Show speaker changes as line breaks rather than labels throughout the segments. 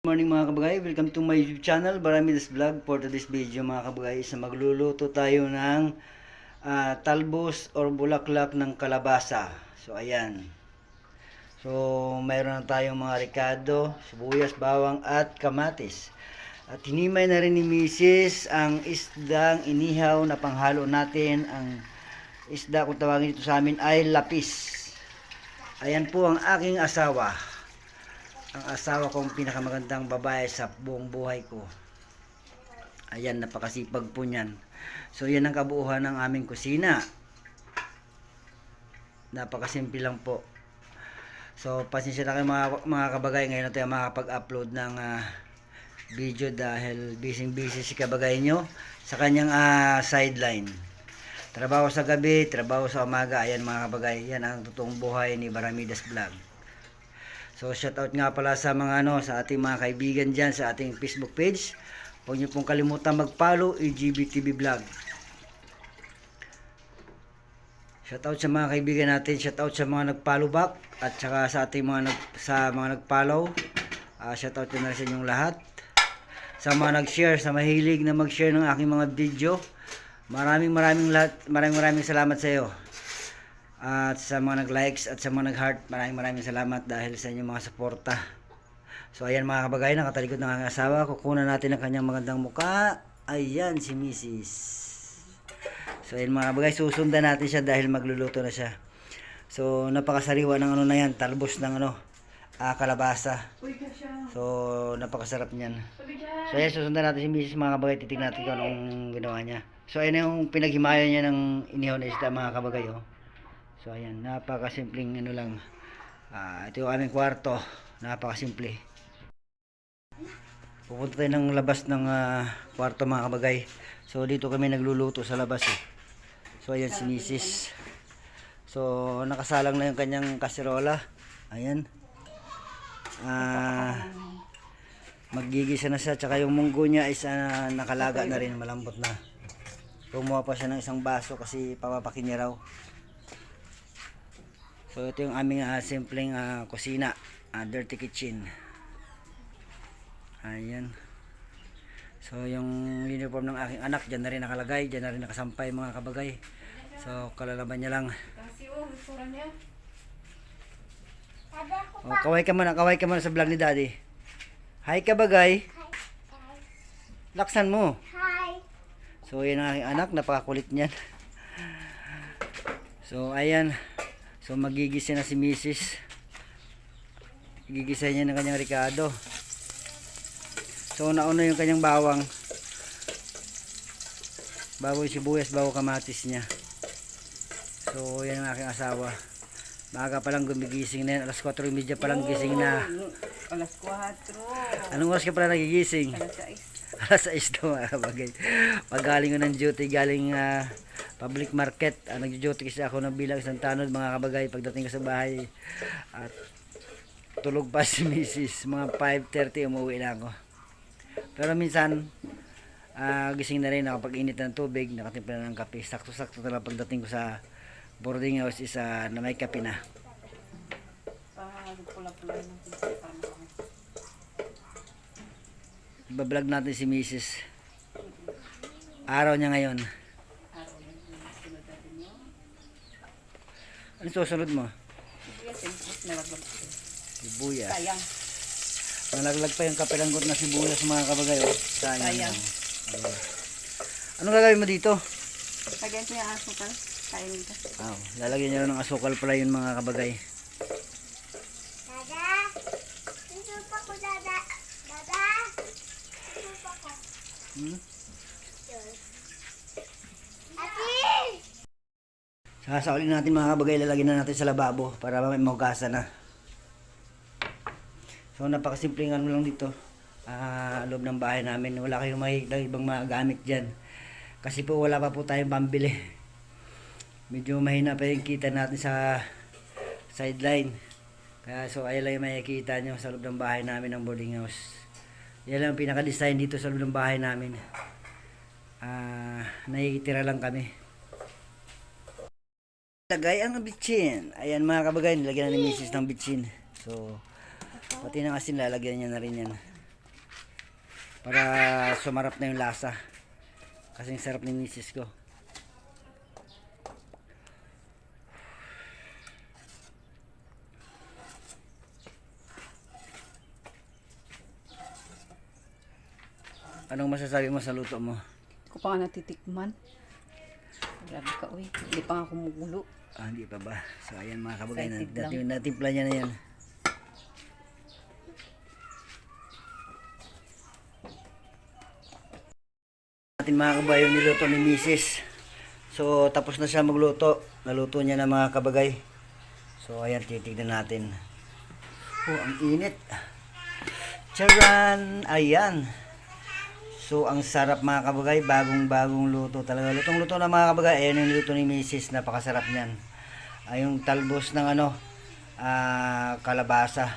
Good morning mga kabagay, welcome to my YouTube channel, Baramidas Vlog. For today's video mga kabagay, is na magluluto tayo ng ah, talbos or bulaklak ng kalabasa. So ayan. So mayroon na tayong mga ricado, sibuyas, bawang at kamatis. At hinimay na rin ni Mrs. ang isdang inihaw na panghalo natin. Ang isda kung tawagin ito sa amin ay lapis. Ayan po ang aking asawa ang asawa kong pinakamagandang babae sa buong buhay ko. Ayan, napakasipag po niyan. So, yan ang kabuuhan ng aming kusina. Napakasimple lang po. So, pasensya na kayo mga, mga kabagay. Ngayon na tayo makapag-upload ng ah, video dahil busy-busy si kabagay nyo sa kanyang ah, sideline. Trabaho sa gabi, trabaho sa umaga. Ayan mga kabagay, yan ang totoong buhay ni Baramidas Vlog. So shout out nga pala sa mga ano sa ating mga kaibigan diyan sa ating Facebook page. Huwag niyo pong kalimutan mag-follow EGBTV Vlog. Shout out sa mga kaibigan natin, shout out sa mga nag-follow back at saka sa ating mga nag sa mga nag-follow. Ah, shout out din na sa inyong lahat. Sa mga nag-share, sa mahilig na mag-share ng aking mga video. Maraming maraming lahat, maraming maraming salamat sa iyo. At sa mga nag-likes at sa mga nag-heart, maraming maraming salamat dahil sa inyong mga suporta. So ayan mga kabagay, nakatalikod ng aking asawa. Kukunan natin ang kanyang magandang muka. Ayan si Mrs. So ayan mga kabagay, susundan natin siya dahil magluluto na siya. So napakasariwa ng ano na yan, talbos ng ano, ah, kalabasa. So napakasarap niyan. So ayan, susundan natin si Mrs. mga kabagay, titignan natin kung anong ginawa niya. So ayan yung pinaghimayan niya ng inihaw na isda mga kabagay oh. So ayan, napakasimpleng ano lang. Ah, ito yung aming kwarto. Napakasimple. Pupunta tayo ng labas ng ah, kwarto mga kabagay. So dito kami nagluluto sa labas eh. So ayan si Mrs. So nakasalang na yung kanyang kaserola. Ayan. Ah magigisa na siya tsaka yung munggo niya is ah, nakalaga na rin malambot na. Kumuha pa siya ng isang baso kasi papapakin raw. So ito yung aming ah, simpleng ah, kusina, ah, dirty kitchen. Ayan. So yung uniform ng aking anak diyan na rin nakalagay, diyan na rin nakasampay mga kabagay. So kalalaban niya lang. Oh, kaway ka muna, kaway ka muna sa vlog ni Daddy. Hi kabagay. Laksan mo.
Hi.
So yan ang aking anak, napakakulit niyan. So ayan. So magigisa na si Mrs. Gigisa niya ng kanyang ricado. So nauna yung kanyang bawang. Bago yung sibuyas, bago kamatis niya. So yan ang aking asawa. Maaga pa lang gumigising na yan. Alas 4.30 pa lang gising na.
Alas 4.
Anong oras ka pala nagigising?
Alas 6.
Alas 6 to mga kabagay. Pag galing ko ng duty, galing ah, public market. Uh, Nag-duty kasi ako ng bilang isang tanod mga kabagay. Pagdating ko sa bahay, at tulog pa si Mrs. Mga 5.30 umuwi na ako. Pero minsan, ah, gising na rin ako pag init ng tubig, nakatimpla na ng kape. Sakto-sakto na lang pagdating ko sa boarding house is ah, na may kape na.
Parang pula-pula ng pizza. Parang ako.
Bablog natin si Mrs. Araw niya ngayon.
Araw na yung sunod natin yun.
Ano susunod mo?
Sige, simple. Nalaglag.
Sibuyas.
Sayang.
Nalaglag pa yung kapiranggot na sibuyas mga kabagay. Oh. Sayang.
Sayang.
Ayun. Anong gagawin mo dito?
Lagyan ko yung asukal. Kainin ka.
Oh, lalagyan niya ng asukal pala yun mga kabagay.
Dada. Susupa ko, Dada. Dada. Susupa ko.
Hmm?
Yun. Ate!
Sasaulin natin mga kabagay, lalagyan na natin sa lababo para mahugasan na. So napakasimpleng ano lang dito. Ah, loob ng bahay namin. Wala kayong makikita ibang mga gamit dyan. Kasi po wala pa po tayong pambili. Medyo mahina pa yung kita natin sa sideline. Kaya so ayun lang yung makikita nyo sa loob ng bahay namin ng boarding house. Yan lang ang pinaka-design dito sa loob ng bahay namin. Ah, nakikitira lang kami. Lagay ang bitchin. Ayan mga kabagay, nilagyan na ni Mrs. ng bitchin. So, pati ng asin lalagyan niya na rin yan. Para sumarap na yung lasa. Kasi sarap ni misis ko. Anong masasabi mo sa luto mo?
Hindi ko pa nga natitikman. Grabe ka, uy. Hindi pa nga kumukulo.
Ah, hindi pa ba? So, ayan mga kabagay,
Excited
nat-
lang.
natimpla niya na yan. natin mga kabagay yung niluto ni Mrs. So, tapos na siya magluto. Naluto niya na mga kabagay. So, ayan, titignan natin. Oh, ang init. Charan! Ayan. So, ang sarap mga kabagay. Bagong-bagong luto talaga. Lutong-luto na mga kabagay. Ayan yung luto ni Mrs. Napakasarap niyan. Ay, yung talbos ng ano, ah, kalabasa.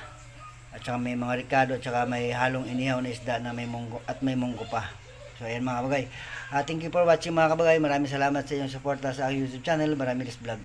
At saka may mga ricado. At saka may halong inihaw na isda na may munggo. At may munggo pa. So, ayan mga kabagay. Ah, thank you for watching mga kabagay. Maraming salamat sa inyong suporta sa aking YouTube channel. Maraming vlog.